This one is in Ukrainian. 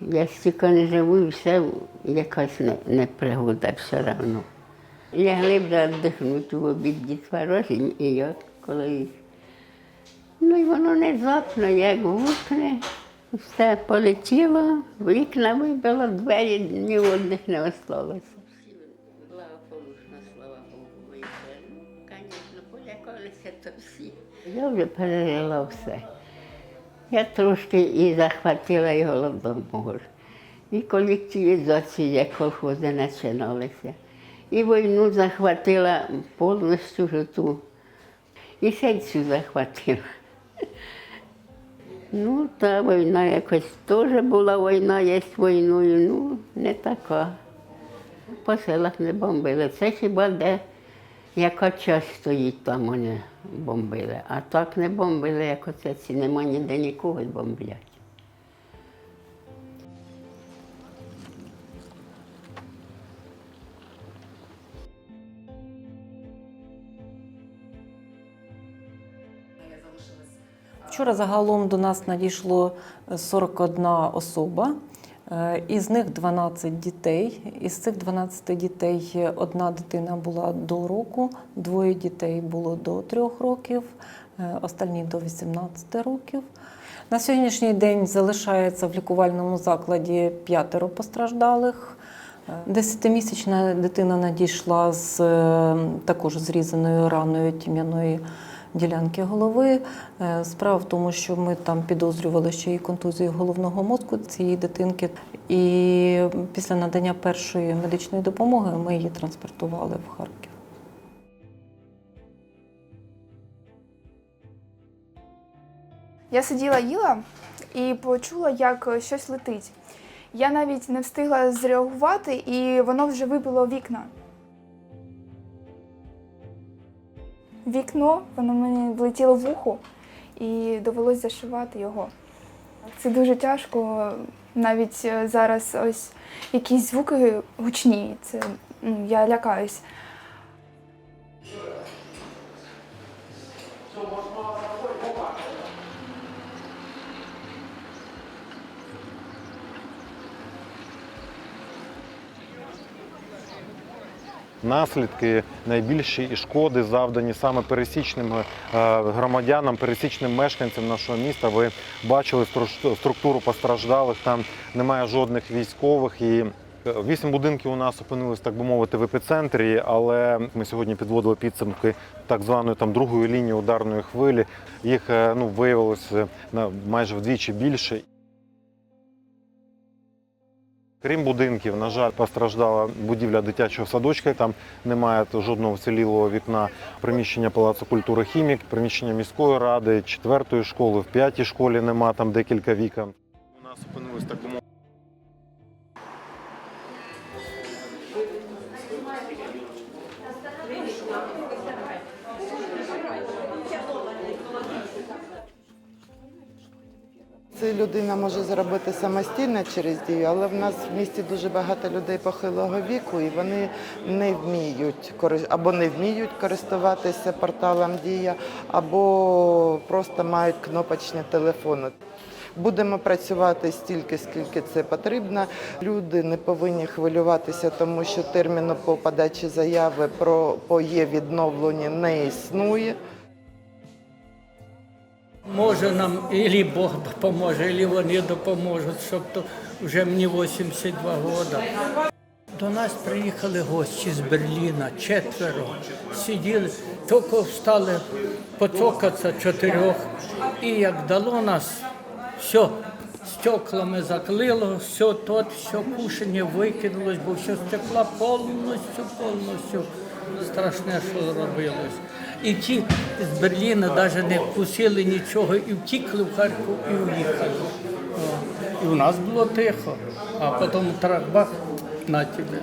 Я стільки не живу все якась не- непригода все одно. Лягли б віддихнути в обід дітвора, і я коли. Ну і воно внезапно, як гукне, все полетіло, вікна вибило, двері ні одних не осталося. Полякалися то всі. Я вже пережила все. Я трошки і захватила і голодомор, і колективізацію, як колхози починалися. І війну захватила повністю вже ту. І сельцю захватила. Ну, та війна якось теж була війна, є війною, ну, не така. По селах не бомбили. Це хіба де яка часть стоїть, там вони бомбили. А так не бомбили, як оце ці, нема ніде нікого бомблять. Вчора загалом до нас надійшло 41 особа, із них 12 дітей. Із цих 12 дітей одна дитина була до року, двоє дітей було до трьох років, е, останні до 18 років. На сьогоднішній день залишається в лікувальному закладі п'ятеро постраждалих. Е, Десятимісячна дитина надійшла з е, також зрізаною раною тім'яної ділянки голови. Е, Справа в тому, що ми там підозрювали ще й контузію головного мозку цієї дитинки. І після надання першої медичної допомоги ми її транспортували в Харків. Я сиділа їла і почула, як щось летить. Я навіть не встигла зреагувати, і воно вже вибило вікна. Вікно, воно мені влетіло в ухо і довелося зашивати його. Це дуже тяжко. Навіть е, зараз ось якісь звуки гучні. Це ну, я лякаюсь. Наслідки найбільші і шкоди завдані саме пересічним е, громадянам, пересічним мешканцям нашого міста. Ви бачили стру- структуру постраждалих. Там немає жодних військових і. е, Вісім будинків у нас опинились, так би мовити, в епіцентрі, але ми сьогодні підводили підсумки так званої там другої лінії ударної хвилі. Їх е, ну виявилось на майже вдвічі більше. Крім будинків, на жаль, постраждала будівля дитячого садочка. Там немає жодного вцілілого вікна. Приміщення Палацу культури хімік, приміщення міської ради, четвертої школи, в п'ятій школі нема там декілька вікон. У нас опинились так би Це людина може зробити самостійно через дію, але в нас в місті дуже багато людей похилого віку, і вони не вміють або не вміють користуватися порталом Дія, або просто мають кнопочні телефони. Будемо працювати стільки, скільки це потрібно. Люди не повинні хвилюватися, тому що терміну по подачі заяви про по є відновленні не існує. Може нам і Бог допоможе, і вони допоможуть, щоб то вже мені 82 роки. До нас приїхали гості з Берліна, четверо. Сиділи, тільки встали поцокатися чотирьох. І як дало нас, все, стеклами заклило, все тот, все кушання викинулось, бо все стекла повністю, повністю. Страшне, що зробилось. І ті з Берліна навіть не вкусили нічого, і втікли в Харків і уїхали. І у нас було тихо, а потім трах-бах на тебе.